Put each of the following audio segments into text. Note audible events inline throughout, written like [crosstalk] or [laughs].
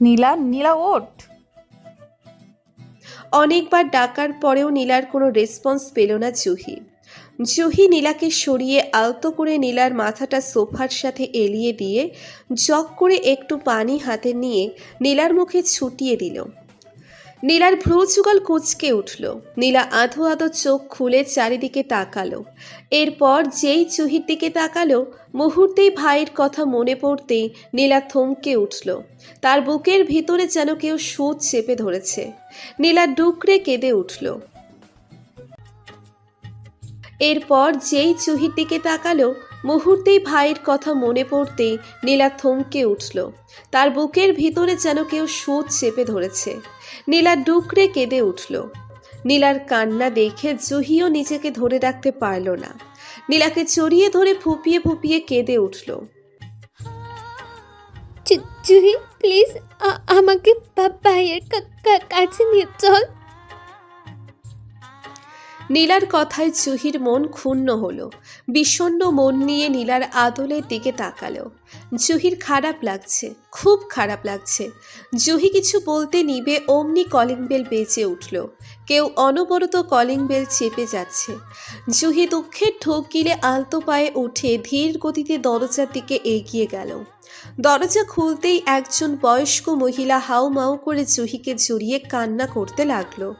নীলা নীলা ওট অনেকবার ডাকার পরেও নীলার কোনো রেসপন্স পেল না জুহি। জুহি নীলাকে সরিয়ে আলতো করে নীলার মাথাটা সোফার সাথে এলিয়ে দিয়ে জগ করে একটু পানি হাতে নিয়ে নীলার মুখে ছুটিয়ে দিল। নীলার ভ্রু যুগল কুচকে উঠল। নীলা আধো আধো চোখ খুলে চারিদিকে তাকালো। এরপর যেই জুহির দিকে তাকালো, মুহূর্তেই ভাইয়ের কথা মনে পড়তেই নীলা থমকে উঠল। তার বুকের ভিতরে যেন কেউ সুদ চেপে ধরেছে। নীলা ডুকরে কেঁদে উঠল। এরপর যেই চুহির দিকে তাকালো, মুহূর্তেই ভাইয়ের কথা মনে পড়তেই নীলা থমকে উঠল। তার বুকের ভিতরে যেন কেউ সুদ চেপে ধরেছে। নীলা ডুকরে কেঁদে উঠল। নীলার কান্না দেখে জুহিও নিজেকে ধরে রাখতে পারল না। নীলাকে চড়িয়ে ধরে ফুপিয়ে ফুপিয়ে কেঁদে উঠল। জুহি প্লিজ আমাকে ভাইয়ের কাছে নিয়ে চল। নীলার কথায় জুহির মন ক্ষুণ্ণ হলো। বিষণ্ণ মন নিয়ে নীলার আদলের দিকে তাকালো। জুহির খারাপ লাগছে, খুব খারাপ লাগছে। জুহি কিছু বলতে নিবে অমনি কলিং বেল বেঁচে উঠল। কেউ অনবরত কলিং বেল চেপে যাচ্ছে। জুহি দুঃখের ঠোক গিলে আলতো পায়ে উঠে ধীর গতিতে দরজার দিকে এগিয়ে গেল। দরজা খুলতেই একজন বয়স্ক মহিলা হাউ মাউ করে জুহিকে জড়িয়ে কান্না করতে লাগল।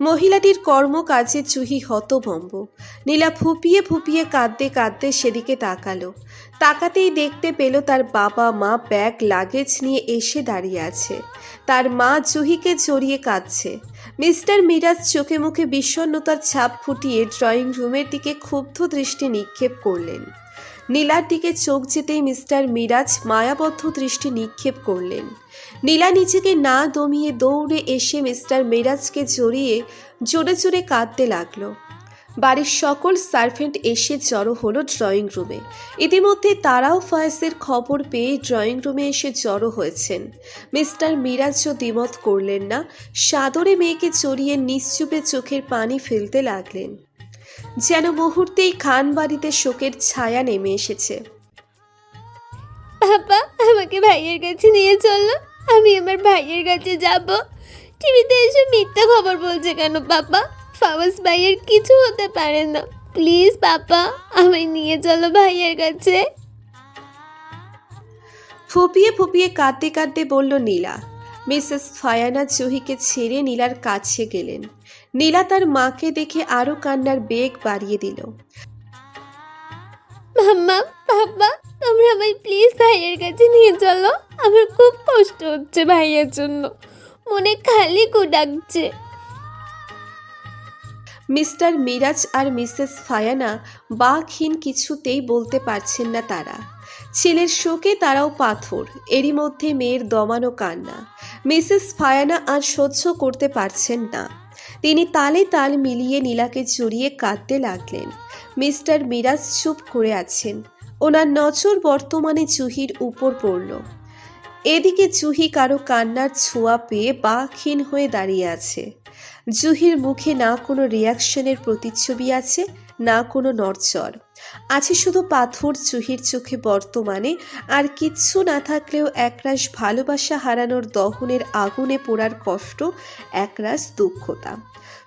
মহিলাটির কর্মকাজে জুহি হতভম্ব। নীলা ফুপিয়ে ফুপিয়ে কাঁদতে কাঁদতে সেদিকে তাকালো। তাকাতেই দেখতে পেল তার বাবা মা ব্যাগ, লাগেজ নিয়ে এসে দাঁড়িয়ে আছে। তার মা জুহিকে জড়িয়ে কাঁদছে। মিস্টার মিরাজ চোখে মুখে বিষণ্ণতার ছাপ ফুটিয়ে ড্রয়িং রুমের দিকে ক্ষুব্ধ দৃষ্টি নিক্ষেপ করলেন। নীলার দিকে চোখ যেতেই মিস্টার মিরাজ মায়াবদ্ধ দৃষ্টি নিক্ষেপ করলেন। নীলা নিজেকে না দমিয়ে দৌড়ে এসে মিস্টার মিরাজকে জড়িয়ে জোরে জোরে কাঁদতে লাগল। বাড়ির সকল সার্ভেন্ট এসে জড়ো হলো ড্রয়িং রুমে। ইতিমধ্যে তারাও ফয়েসের খবর পেয়ে ড্রয়িং রুমে এসে জড়ো হয়েছেন। মিস্টার মিরাজও দ্বিমত করলেন না। সাদরে মেয়েকে জড়িয়ে নিশ্চুপে চোখের পানি ফেলতে লাগলেন। যেন মুহূর্তেই খান বাড়িতে শোকের ছায়া নেমে এসেছে। বাবা আমাকে ভাইয়ের কাছে নিয়ে চলো। আমি আমার ভাইয়ের কাছে যাব। টিভিতে এসে মিথ্যা খবর বলছে কেন বাবা? ফাওয়াজ ভাইয়ের কিছু হতে পারে না। প্লিজ বাবা আমায় নিয়ে চলো ভাইয়ের কাছে। ফুপিয়ে ফুপিয়ে কাঁদতে কাঁদতে বলল নীলা। মিসেস ফায়ানা জুহিকে ছেড়ে নীলার কাছে গেলেন। নীলা তার মাকে দেখে আরও কান্নার বেগ বাড়িয়ে দিল। মাম্মা বাবা তোমরা আমায় প্লিজ ভাইয়ের কাছে নিয়ে চলো। আমার খুব কষ্ট হচ্ছে ভাইয়ের জন্য। মনে খালি ডাকছে। মিস্টার মিরাজ আর মিসেস ফায়ানা বাঘহীন কিছুতেই বলতে পারছেন না তারা। ছেলের শোকে তারাও পাথর, এরই মধ্যে মেয়ের দমানো কান্না। মিসেস ফায়ানা আর সহ্য করতে পারছেন না। তিনি তালে তাল মিলিয়ে নীলাকে জড়িয়ে কাঁদতে লাগলেন। মিস্টার মিরাজ চুপ করে আছেন। ওনার নজর বর্তমানে জুহির উপর পড়ল। এদিকে জুহি কারও কান্নার ছোঁয়া পেয়ে বা ক্ষীণ হয়ে দাঁড়িয়ে আছে। জুহির মুখে না কোনো রিয়াকশনের প্রতিচ্ছবি আছে না কোনো নড়চড় আছে শুধু পাথর চুহির চোখে বর্তমানে, আর কিচ্ছু না থাকলেও একরাশ ভালোবাসা হারানোর দহনের আগুনে পোড়ার কষ্ট, একরাশ দুঃখতা।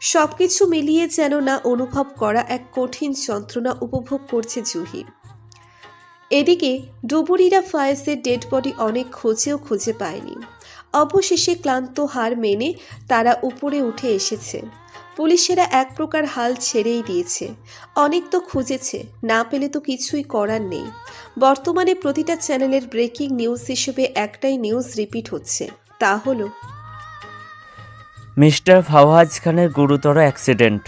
সব কিছু মিলিয়ে যেন না অনুভব করা এক কঠিন যন্ত্রণা উপভোগ করছে জুহি। এদিকে ডুবুরিরা ফায়েজের ডেড বডি অনেক খোঁজেও খুঁজে পায়নি। অবশেষে ক্লান্ত হার মেনে তারা উপরে উঠে এসেছে। পুলিশেরা এক প্রকার হাল ছেড়েই দিয়েছে। অনেক তো খুঁজেছে, না পেলে তো কিছুই করার নেই। বর্তমানে প্রতিটা চ্যানেলের ব্রেকিং নিউজ হিসেবে একটাই নিউজ রিপিট হচ্ছে, তা হলো মিস্টার ফাওয়াজ খানের গুরুতর অ্যাক্সিডেন্ট।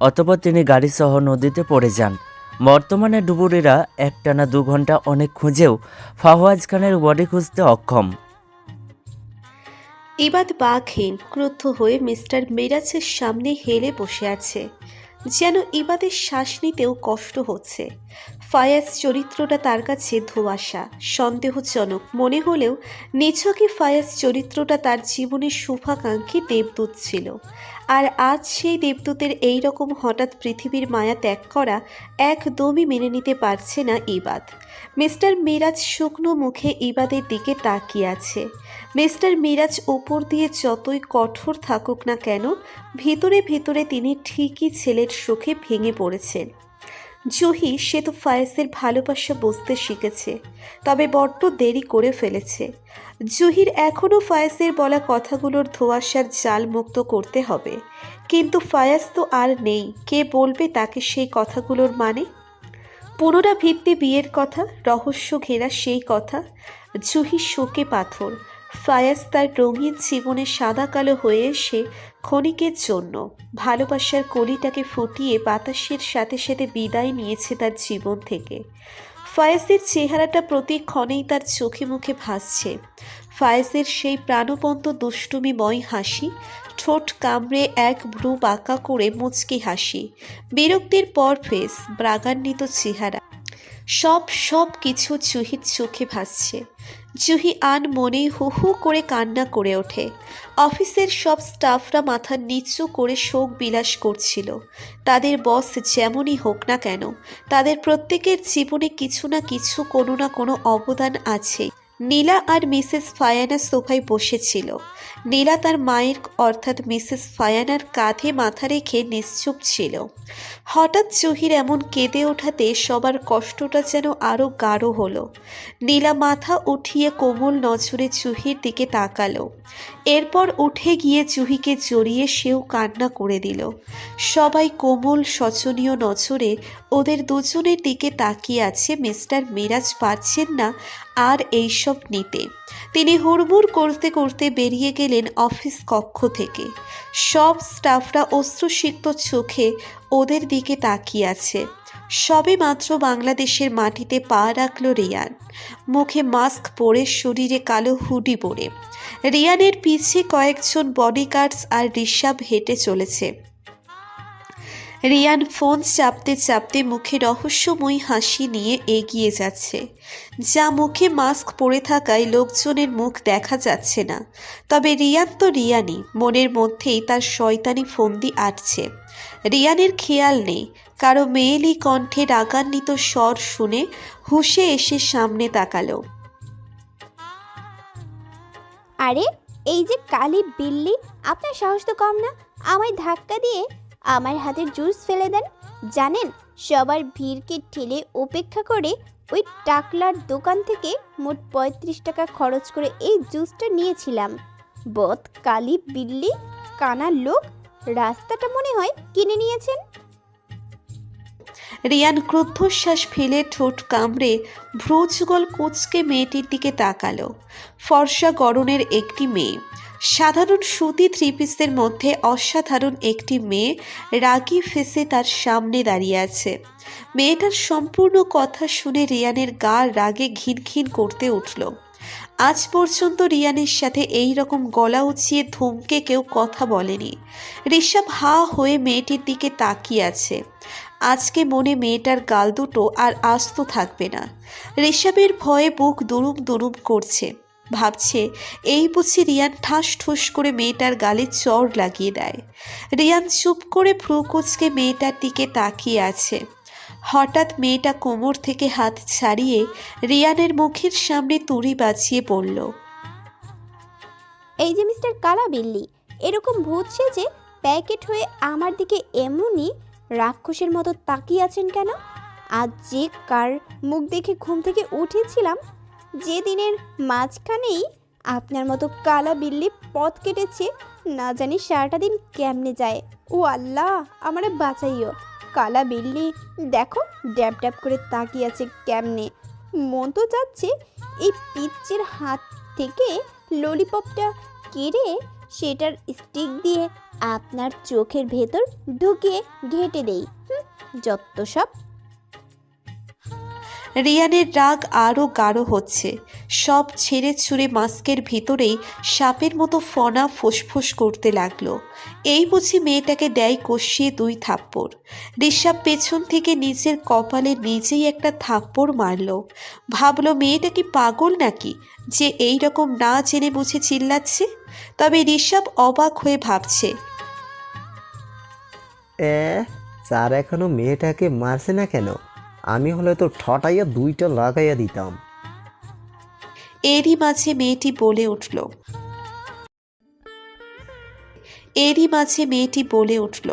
অতপর তিনি গাড়িসহ নদীতে পড়ে যান। বর্তমানে ডুবুরিরা একটানা দু ঘণ্টা অনেক খুঁজেও ফাওয়াজ খানের বডি খুঁজতে অক্ষম। ইবাদ বাঘহীন ক্রুদ্ধ হয়ে মিস্টার মিরাজের সামনে হেলে বসে আছে, যেন ইবাদের শ্বাস নিতেও কষ্ট হচ্ছে। ফায়াজ চরিত্রটা তার কাছে ধোয়াশা, সন্দেহজনক। মনে হলেও নিছকই ফায়াজ চরিত্রটা তার জীবনের শুভাকাঙ্ক্ষী দেবদূত ছিল। আর আজ সেই দেবদূতের এই রকম হঠাৎ পৃথিবীর মায়া ত্যাগ করা একদমই মেনে নিতে পারছে না ইবাদ। মিস্টার মিরাজ শুকনো মুখে ইবাদের দিকে তাকিয়ে আছে। মিস্টার মিরাজ ওপর দিয়ে যতই কঠোর থাকুক না কেন, ভিতরে ভিতরে তিনি ঠিকই ছেলের সুখে ভেঙে পড়েছেন। জুহি সে তো ফায়েসের ভালোবাসা বুঝতে শিখেছে, তবে বড্ড দেরি করে ফেলেছে। জুহির এখনও ফায়েসের বলা কথাগুলোর ধোঁয়াশার জাল মুক্ত করতে হবে। কিন্তু ফায়াস তো আর নেই, কে বলবে তাকে সেই কথাগুলোর মানে? পুনরাবৃত্তি বিয়ের কথা, রহস্য ঘেরা সেই কথা জুহি শোকে পাথর। ফায়াজ তার রঙিন জীবনে সাদা কালো হয়ে এসে ক্ষণিকের জন্য ভালোবাসার কলিটাকে ফুটিয়ে বাতাসের সাথে সাথে বিদায় নিয়েছে তার জীবন থেকে। ফায়েজের চেহারাটা প্রতি ক্ষণেই তার চোখে মুখে ভাসছে। ফায়েজের সেই প্রাণবন্ত দুষ্টুমিময় হাসি, ঠোঁট কামড়ে এক ভ্রু বাঁকা করে মুচকি হাসি। বিরক্তির পর ফেস, ব্রাগান্বিত চেহারা। সব সব কিছু জুহির চোখে ভাসছে। জুহি আন মনে হু হু করে কান্না করে ওঠে। অফিসের সব স্টাফরা মাথা নিচু করে শোক বিলাস করছিল। তাদের বস যেমনই হোক না কেন, তাদের প্রত্যেকের জীবনে কিছু না কিছু কোনো না কোনো অবদান আছে। নীলা আর মিসেস ফায়ানা সোফায় বসেছিল। নীলা তার মায়ের, অর্থাৎ মিসেস ফায়ানার কাঁধে মাথা রেখে নিশ্চুপ ছিল। হঠাৎ জহির এমন কেঁদে ওঠাতে সবার কষ্টটা যেন আরও গাঢ় হলো। নীলা মাথা উঠিয়ে কোমল নজরে চুহির দিকে তাকালো। এরপর উঠে গিয়ে জুহিকে জড়িয়ে সেও কান্না করে দিল। সবাই কোমল, শোচনীয় নজরে ওদের দুজনের দিকে তাকিয়ে আছে মিস্টার মিরাজ পারছেন না আর এইসব নিতে। তিনি হুড়মুড় করতে করতে বেরিয়ে গেলেন অফিস কক্ষ থেকে। সব স্টাফরা অশ্রুসিক্ত চোখে ওদের দিকে তাকিয়ে আছে। সবে মাত্র বাংলাদেশের মাটিতে পা রাখল রিয়ান। মুখে মাস্ক পরে শরীরে কালো হুডি পরে। রিয়ানের পিছে কয়েকজন বডিগার্ডস আর ঋষাব হেঁটে চলেছে। রিয়ান ফোন চাপতে চাপতে মুখে রহস্যময়ী হাসি নিয়ে এগিয়ে যাচ্ছে। যা মুখে মাস্ক পরে থাকায় লোকজনের মুখ দেখা যাচ্ছে না। তবে রিয়ান তো রিয়ানই, মনের মধ্যেই তার শয়তানি ফন্দি আটছে। রিয়ানের খেয়াল নেই, কারও মেয়েলি কণ্ঠে রাগান্বিত স্বর শুনে হুশে এসে সামনে তাকালো। আরে, এই যে কালি বিল্লি, আপনার সাহস তো কম না। আমায় ধাক্কা দিয়ে আমার হাতের জুস ফেলে দেন। জানেন, সবার ভিড়কে ঠেলে উপেক্ষা করে ওই টাকলার দোকান থেকে মোট পঁয়ত্রিশ টাকা খরচ করে এই জুসটা নিয়েছিলাম। বদ কালি বিল্লি কানা লোক, রাস্তাটা মনে হয় কিনে নিয়েছেন। রিয়ান ক্রুদ্ধশ্বাস ফেলে ঠোঁট কামড়ে ভ্রুযুগল কুচকে মেয়েটির দিকে তাকালো। ফর্সা গড়নের একটি মেয়ে, সাধারণ সুতি থ্রি পিসের মধ্যে অসাধারণ একটি মেয়ে রাগি ফেসে তার সামনে দাঁড়িয়ে আছে। মেয়েটার সম্পূর্ণ কথা শুনে রিয়ানের গা রাগে ঘিন ঘিন করতে উঠল। আজ পর্যন্ত রিয়ানের সাথে এই রকম গলা উঁচিয়ে ধমকে কেউ কথা বলেনি। ঋষভ হা হয়ে মেয়েটির দিকে তাকিয়ে আছে। আজকে মনে মেয়েটার গাল দুটো আর আস্ত থাকবে না। ঋষভের ভয়ে বুক দুরুম দুরুম করছে। ভাবছে, এই বুঝি রিয়ান ঠাস ঠুস করে মেয়েটার গালে চড় লাগিয়ে দেয়। রিয়ান চুপ করে ভ্রু কুচকে মেয়েটার দিকে তাকিয়ে আছে। হঠাৎ মেয়েটা কোমর থেকে হাত ছাড়িয়ে রিয়ানের মুখের সামনে তুড়ি বাঁচিয়ে পড়ল এই যে মিস্টার কালা বিল্লি এরকম ভূত সেজে প্যাকেট হয়ে আমার দিকে এমনই রাক্ষসের মতো তাকিয়ে আছেন কেন? আজ যে কার মুখ দেখে ঘুম থেকে উঠেছিলাম, যে দিনের মাঝখানেই আপনার মতো কালা বিল্লি পথ কেটেছে, না জানি সারাটা দিন কেমনে যায়। ও আল্লাহ, আমারে বাঁচাইও। কালা বিল্লি, দেখো, ড্যাব ড্যাব করে তাকিয়ে আছে কেমনে? মন তো যাচ্ছে এই পিচ্চির হাত থেকে ললিপপটা কেড়ে সেটার স্টিক দিয়ে আপনার চোখের ভেতর ঢুকিয়ে ঘেটে দেই। যত সব রিয়ানের রাগ আরও গাঢ় হচ্ছে। সব ছেড়ে ছুঁড়ে মাস্কের ভিতরেই সাপের মতো ফনা ফোঁসফোঁস করতে লাগল। এই বুঝি মেয়েটাকে দেয় কষিয়ে দুই থাপ্পড়। ঋষাব পেছন থেকে নিজের কপালে নিজেই একটা থাপ্পড় মারলো। ভাবলো, মেয়েটা কি পাগল নাকি? যে এই রকম না জেনে বুঝে চিল্লাচ্ছে? তবে ঋষাব অবাক হয়ে ভাবছে স্যার এখনও মেয়েটাকে মারছে না কেন? আমি হলে তো ঠটাইয়া দুইটা লাগাইয়া দিতাম। এরই মাঝে মেয়েটি বলে উঠল। এরই মাঝে মেয়েটি বলে উঠল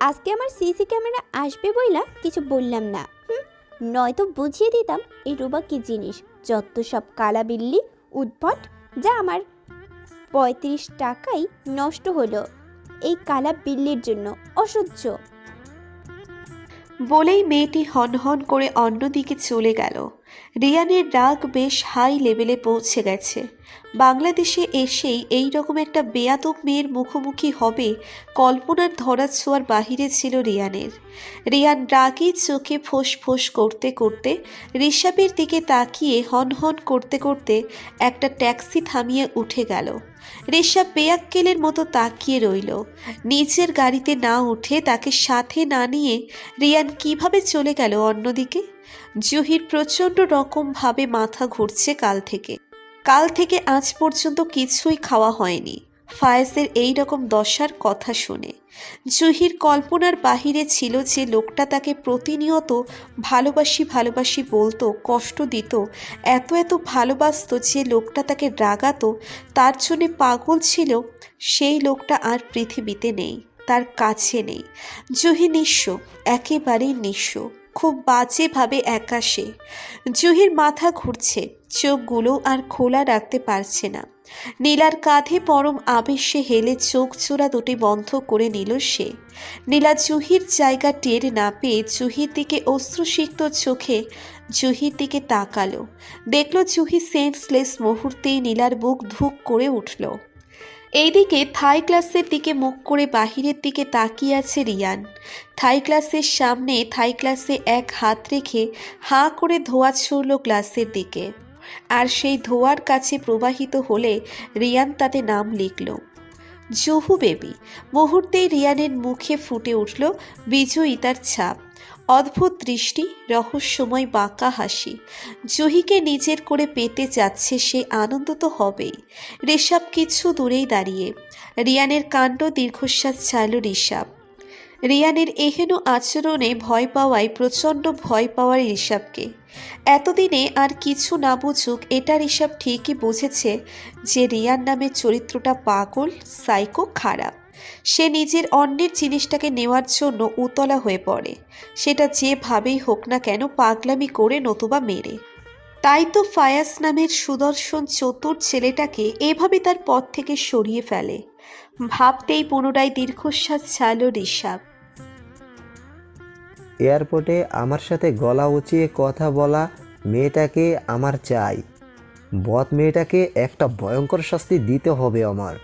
আজকে আমার সিসি ক্যামেরা আসবে বইলা কিছু বললাম না। হুম, নয়তো বুঝিয়ে দিতাম এই রুবা কি জিনিস। যত সব কালা বিল্লি উদ্ভট যা আমার পঁয়ত্রিশ টাকাই নষ্ট হলো এই কালা বিল্লির জন্য। অসহ্য। বলেই মেয়েটি হনহন করে অন্যদিকে চলে গেল। রিয়ানের রাগ বেশ হাই লেভেলে পৌঁছে গেছে। বাংলাদেশে এসেই এই রকম একটা বেয়াদব মেয়ের মুখোমুখি হবে কল্পনার ধরা ছোঁয়ার বাহিরে ছিল রিয়ানের। রিয়ান রাগী চোখে ফোঁস ফোঁস করতে করতে ঋষাবের দিকে তাকিয়ে হনহন করতে করতে একটা ট্যাক্সি থামিয়ে উঠে গেল। ঋষাব বেয়াক্কেলের মতো তাকিয়ে রইল। নিচের গাড়িতে না উঠে তাকে সাথে না নিয়ে রিয়ান কীভাবে চলে গেল অন্যদিকে? জুহির প্রচণ্ড রকমভাবে মাথা ঘুরছে কাল থেকে। কাল থেকে আজ পর্যন্ত কিছুই খাওয়া হয়নি। ফায়েজের এই রকম দশার কথা শুনে। জুহির কল্পনার বাহিরে ছিল যে লোকটা তাকে প্রতিনিয়ত ভালোবাসি ভালোবাসি বলতো, কষ্ট দিত, এত এত ভালোবাসতো যে লোকটা তাকে রাগাতো, তার জন্যে পাগল ছিল, সেই লোকটা আর পৃথিবীতে নেই, তার কাছে নেই। জুহি নিঃস্ব, একেবারেই নিঃস্ব, খুব বাজেভাবে একা সে জুহির মাথা ঘুরছে, চোখগুলো আর খোলা রাখতে পারছে না। নীলার কাঁধে পরম আবেশে হেলে চোখ চোরা দুটি বন্ধ করে নিল সে। নীলা জুহির জায়গা টের না পেয়ে জুহির দিকে অশ্রুসিক্ত চোখে জুহির দিকে তাকালো। দেখল জুহি সেন্সলেস মুহূর্তেই নীলার বুক ধুক করে উঠল। এইদিকে থাই ক্লাসের দিকে মুখ করে বাহিরের দিকে তাকিয়ে আছে রিয়ান। থাই ক্লাসের সামনে থাই ক্লাসে এক হাত রেখে হাঁ করে ধোয়া ছুড়ল গ্লাসের দিকে। আর সেই ধোয়ার কাছে প্রবাহিত হলে রিয়ান তাতে নাম লিখল, জহু বেবি। মুহূর্তেই রিয়ানের মুখে ফুটে উঠল বিজয়িতার ছাপ। অদ্ভুত দৃষ্টি, রহস্যময় বাঁকা হাসি। জুহিকে নিজের করে পেতে যাচ্ছে সে আনন্দ তো হবেই। ঋষাব কিছু দূরেই দাঁড়িয়ে। রিয়ানের কাণ্ড দীর্ঘশ্বাস ছাড়ল ঋষাব রিয়ানের এহেন আচরণে ভয় পাওয়ায় প্রচণ্ড ভয় পাওয়ার ঋষাবকে এতদিনে আর কিছু না বুঝুক এটা ঋষাব ঠিকই বুঝেছে যে রিয়ার নামের চরিত্রটা পাগল সাইকো খারাপ। সে নিজের অন্যের জিনিসটাকে নেওয়ার জন্য উতলা হয়ে পড়ে। সেটা যেভাবেই হোক না কেন পাগলামি করে নতুবা মেরে। তাই তো ফায়াস নামের সুদর্শন চতুর ছেলেটাকে এভাবে তার পথ থেকে সরিয়ে ফেলে। ভাবতেই পুনরায় দীর্ঘশ্বাস ছাড়ল ঋষাব এয়ারপোর্টে আমার সাথে গলা উঁচিয়ে কথা বলা মেয়েটাকে আমার চাই। বদ মেয়েটাকে একটা ভয়ঙ্কর শাস্তি দিতে হবে আমার।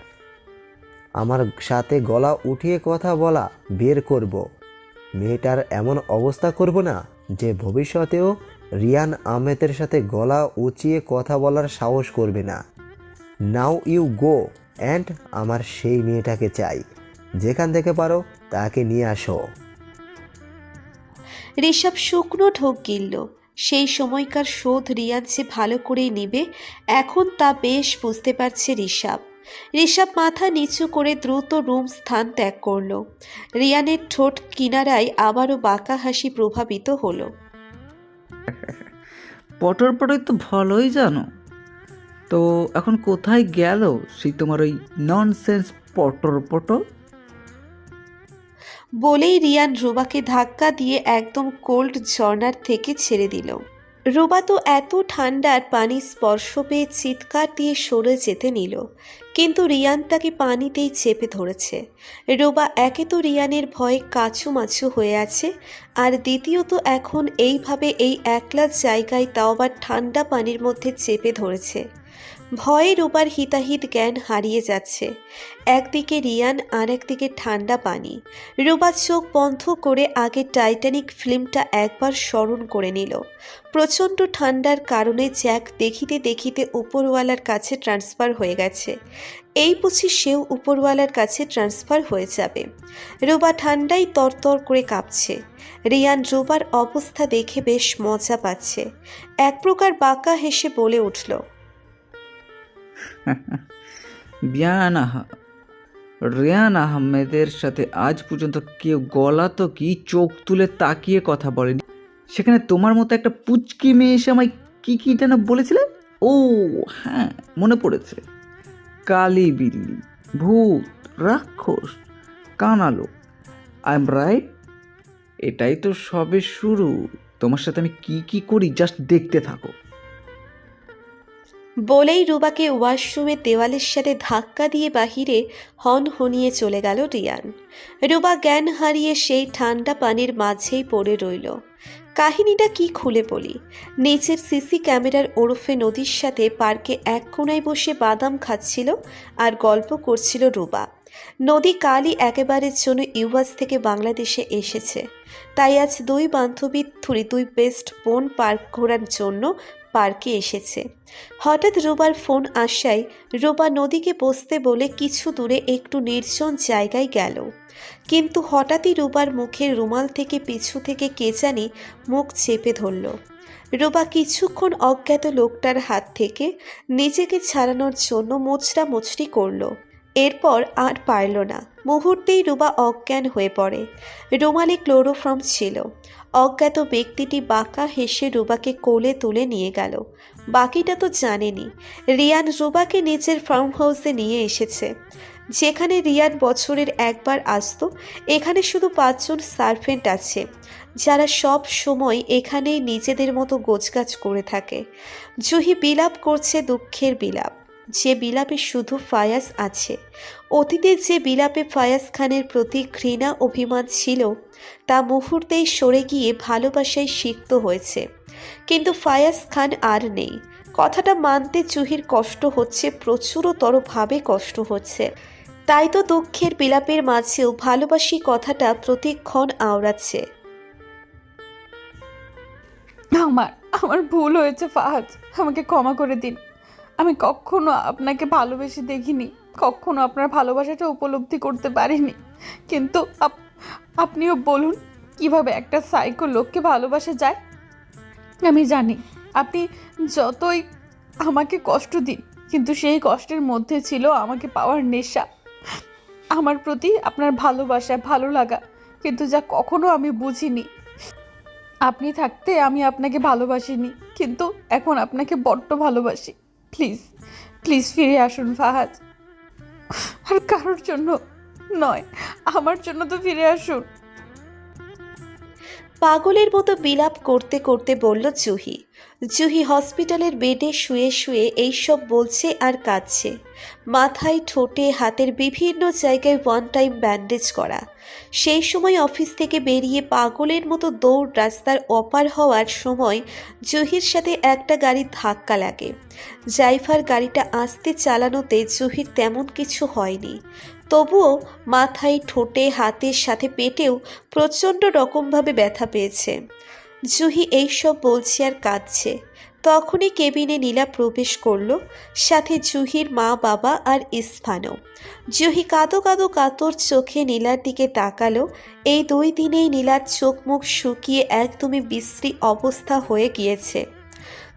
আমার সাথে গলা উঠিয়ে কথা বলা বের করব। মেয়েটার এমন অবস্থা করব না যে ভবিষ্যতেও রিয়ান আহমেদের সাথে গলা উঁচিয়ে কথা বলার সাহস করবে না। নাও ইউ গো অ্যান্ড আমার সেই মেয়েটাকে চাই। যেখান থেকে পারো তাকে নিয়ে আসো। ঋষভ শুকনো ঢোক গিলল। সেই সময়কার শোধ রিয়ান যে ভালো করেই নেবে, এখন তা বেশ বুঝতে পারছে ঋষাব ঋষাব মাথা নিচু করে দ্রুত রুম স্থান ত্যাগ করল। রিয়ানের ঠোঁট কিনারায় আবারও বাঁকা হাসি প্রভাবিত হলো। পটর পটর তো ভালোই জানো। তো এখন কোথায় গেল? সেই তোমার ওই ননসেন্স পটর পটর বলেই রিয়ান রোবাকে ধাক্কা দিয়ে একদম কোল্ড ঝর্ণার থেকে ছেড়ে দিল। রোবা তো এত ঠান্ডার পানি স্পর্শ পেয়ে চিৎকার দিয়ে সরে যেতে নিল, কিন্তু রিয়ান তাকে পানিতেই চেপে ধরেছে। রোবা একে তো রিয়ানের ভয়ে কাছুমাছু হয়ে আছে, আর দ্বিতীয়ত এখন এইভাবে এই একলা জায়গায় তাও আবার ঠান্ডা পানির মধ্যে চেপে ধরেছে। ভয়ে রূপার হিতাহিত জ্ঞান হারিয়ে যাচ্ছে। একদিকে রিয়ান আর একদিকে ঠান্ডা পানি। রূপা চোখ বন্ধ করে আগে টাইটানিক ফিল্মটা একবার স্মরণ করে নিল। প্রচণ্ড ঠান্ডার কারণে জ্যাক দেখিতে দেখিতে উপরওয়ালার কাছে ট্রান্সফার হয়ে গেছে। এই বুঝি সেও উপরওয়ালার কাছে ট্রান্সফার হয়ে যাবে। রোবা ঠান্ডায় তরতর করে কাঁপছে। রিয়ান রোবার অবস্থা দেখে বেশ মজা পাচ্ছে। এক প্রকার বাঁকা হেসে বলে উঠল [laughs] বিয়ান রিয়ান আহমেদের সাথে আজ পর্যন্ত কেউ গলা তো কি চোখ তুলে তাকিয়ে কথা বলেনি? সেখানে তোমার মতো একটা পুচকি মেয়ে এসে আমায় কি কি যেন বলেছিলে? ও হ্যাঁ মনে পড়েছে। কালি বিল্লি, ভূত, রাক্ষস কানালো আই এম রাইট এটাই তো সবে শুরু। তোমার সাথে আমি কি কি করি জাস্ট দেখতে থাকো। বলেই রুবাকে ওয়াশরুমে দেওয়ালের সাথে ধাক্কা দিয়ে বাহিরে হন হনিয়ে চলে গেল রিয়ান। রুবা জ্ঞান হারিয়ে সেই ঠান্ডা পানির মাঝেই পড়ে রইল। কাহিনীটা কি খুলে বলি? নিচের সিসি ক্যামেরার ওরফে নদীর সাথে পার্কে এক কোনায় বসে বাদাম খাচ্ছিল আর গল্প করছিল রুবা। নদী কালই একেবারের জন্য ইউএস থেকে বাংলাদেশে এসেছে। তাই আজ দুই বান্ধবী থুরি দুই বেস্ট বোন পার্ক ঘোরার জন্য পার্কে এসেছে। হঠাৎ রোবার ফোন আসায় রোবা নদীকে বসতে বলে কিছু দূরে একটু নির্জন জায়গায় গেল। কিন্তু হঠাৎই রোবার মুখের রুমাল থেকে পিছু থেকে কে জানি মুখ চেপে ধরল। রোবা কিছুক্ষণ অজ্ঞাত লোকটার হাত থেকে নিজেকে ছাড়ানোর জন্য মোচড়া মোচড়ি করল। এরপর আর পারল না। মুহূর্তেই রুবা অজ্ঞান হয়ে পড়ে। রুমালে ক্লোরোফর্ম ছিল। অজ্ঞাত ব্যক্তিটি বাঁকা হেসে রুবাকে কোলে তুলে নিয়ে গেল। বাকিটা তো জানেনি। রিয়ান রুবাকে নিজের ফার্ম হাউসে নিয়ে এসেছে। যেখানে রিয়ান বছরের একবার আসতো, এখানে শুধু পাঁচজন সার্ভেন্ট আছে, যারা সব সময় এখানেই নিজেদের মতো গোছগাছ করে থাকে। জুহি বিলাপ করছে দুঃখের বিলাপ। যে বিলাপে শুধু ফায়াজ আছে। অতীতে যে বিলাপে ফায়াজ খানের প্রতি ঘৃণা, অভিমান ছিল, তা মুহূর্তেই সরে গিয়ে ভালোবাসায় সিক্ত হয়েছে। কিন্তু ফায়াজ খান আর নেই। কথাটা মানতে চুহির কষ্ট হচ্ছে, প্রচুরতরভাবে কষ্ট হচ্ছে। তাই তো দুঃখের বিলাপের মাঝেও ভালোবাসি কথাটা প্রতিক্ষণ আওড়াচ্ছে। আমার আমার ভুল হয়েছে, ফাহাদ। আমাকে ক্ষমা করে দিন। আমি কখনো আপনাকে ভালোবেসে দেখিনি, কখনো আপনার ভালোবাসাটা উপলব্ধি করতে পারিনি। কিন্তু আপনিও বলুন, কীভাবে একটা সাইকো লোককে ভালোবাসা যায়? আমি জানি, আপনি যতই আমাকে কষ্ট দিন, কিন্তু সেই কষ্টের মধ্যে ছিল আমাকে পাওয়ার নেশা। আমার প্রতি আপনার ভালোবাসা, ভালো লাগা, কিন্তু যা কখনো আমি বুঝিনি। আপনি থাকতে আমি আপনাকে ভালোবাসিনি, কিন্তু এখন আপনাকে বড্ড ভালোবাসি। প্লিজ প্লিজ ফিরে আসুন ফাহাদ। আর কারোর জন্য নয় আমার জন্য তো ফিরে আসুন। পাগলের মতো বিলাপ করতে করতে বলল জুহি। জুহি হসপিটালের বেডে শুয়ে শুয়ে এইসব বলছে আর কাঁদছে। মাথায় ঠোঁটে, হাতের বিভিন্ন জায়গায় ওয়ান টাইম ব্যান্ডেজ করা। সেই সময় অফিস থেকে বেরিয়ে পাগলের মতো দৌড় রাস্তার অপার হওয়ার সময় জুহির সাথে একটা গাড়ি ধাক্কা লাগে। জাইফার গাড়িটা আস্তে চালানোতে জুহির তেমন কিছু হয়নি। তবুও মাথায় ঠোঁটে, হাতের সাথে পেটেও প্রচণ্ড রকমভাবে ব্যথা পেয়েছে। জুহি এইসব বলছে আর কাঁদছে। তখনই কেবিনে নীলা প্রবেশ করল, সাথে জুহির মা, বাবা আর ইসফানও। জুহি কাঁদো কাঁদো কাতর চোখে নীলার দিকে তাকালো। এই দুই দিনেই নীলার চোখ মুখ শুকিয়ে একদমই বিশ্রী অবস্থা হয়ে গিয়েছে।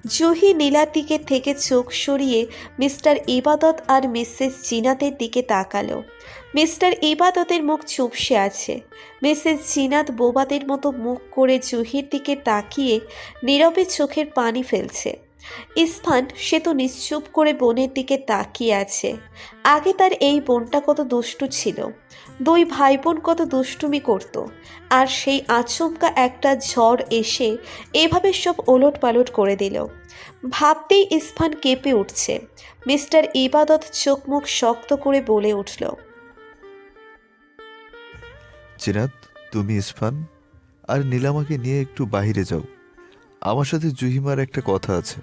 জুহি নীলার দিকে থেকে চোখ সরিয়ে মিস্টার ইবাদত আর মিসেস জিনাতের দিকে তাকালো। মিস্টার ইবাদতের মুখ চুপসে আছে। মিসেস জিনাত বোবাদের মতো মুখ করে জুহির দিকে তাকিয়ে নীরবে চোখের পানি ফেলছে। ইসফান, সে তো নিশ্চুপ করে বোনের দিকে তাকিয়ে আছে। আগে তার এই বোনটা কত দুষ্টু ছিল। দুই ভাই বোন কত দুষ্টুমি করত। আর সেই আচমকা একটা ঝড় এসে এভাবে সব ওলট পালট করে দিল। ভাবতেই ইসফান কেঁপে উঠছে। মিস্টার ইবাদত চোখ মুখ শক্ত করে বলে উঠল চিনাত তুমি ইসফান, আর নীলামাকে নিয়ে একটু বাইরে যাও। আমার সাথে জুহিমার একটা কথা আছে।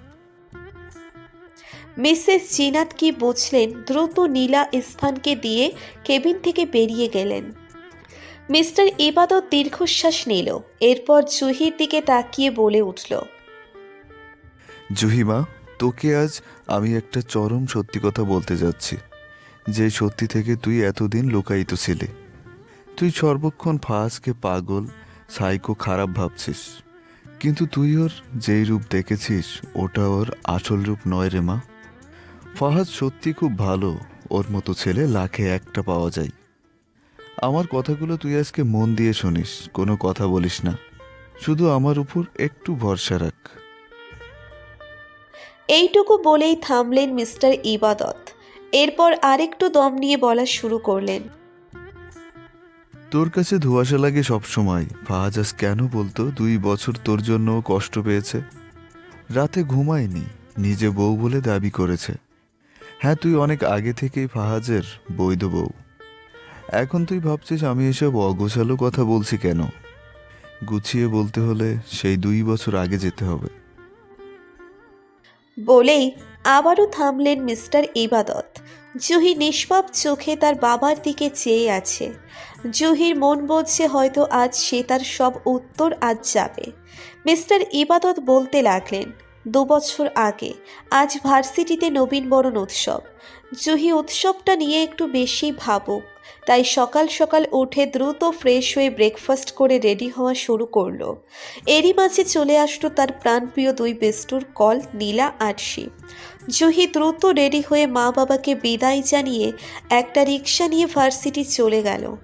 মিসেস জিনাত কি বুঝলেন, দ্রুত নীলা ইসফানকে দিয়ে কেবিন থেকে বেরিয়ে গেলেন। মিস্টার ইবাদত দীর্ঘশ্বাস নিল, এরপর জুহির দিকে তাকিয়ে বলে উঠল, জুহিমা, তোকে আজ আমি একটা চরম সত্যি কথা বলতে যাচ্ছি, যে সত্যি থেকে তুই এতদিন লুকায়িত ছিলি। তুই সর্বক্ষণ ফাজকে পাগল, সাইকো খারাপ ভাবছিস, কিন্তু তুই ওর যেই রূপ দেখেছিস, ওটা ওর আসল রূপ নয় রে মা। ফাহাদ সত্যি খুব ভালো। ওর মতো ছেলে লাখে একটা পাওয়া যায়। আমার কথাগুলো তুই আজকে মন দিয়ে শুনিস কোনো কথা বলিস না। শুধু আমার উপর একটু ভরসা রাখ। এইটুকু বলেই থামলেন মিস্টার ইবাদত। এরপর আরেকটু দম নিয়ে বলা শুরু করলেন। তোর কাছে ধোঁয়াশা লাগে সবসময় ফাহাজ আজ কেন বলতো দুই বছর তোর জন্য কষ্ট পেয়েছে। রাতে ঘুমায়নি নিজে বউ বলে দাবি করেছে। হ্যাঁ তুই অনেক আগে থেকেই ফাহাজের বৈধ বউ। এখন তুই ভাবছিস আমি এসব অগোছালো কথা বলছি কেন? গুছিয়ে বলতে হলে সেই দুই বছর আগে যেতে হবে। বলেই আবারও থামলেন মিস্টার ইবাদত। জুহি নিষ্পাপ চোখে তার বাবার দিকে চেয়ে আছে। জুহির মন বলছে হয়তো আজ সে তার সব উত্তর আজ যাবে। মিস্টার ইবাদত বলতে লাগলেন দু বছর আগে। আজ ভার্সিটিতে নবীনবরণ উৎসব। জুহি উৎসবটা নিয়ে একটু বেশি ভাবুক, তাই সকাল সকাল উঠে দ্রুত ফ্রেশ হয়ে ব্রেকফাস্ট করে রেডি হওয়া শুরু করল। এরই মাঝে চলে আসলো তার প্রাণপ্রিয় দুই বেস্টুর কল, নীলা আর শিব। জুহি দ্রুত রেডি হয়ে মা বাবাকে বিদায় জানিয়ে একটা রিক্সা নিয়ে ভার্সিটি চলে গেল।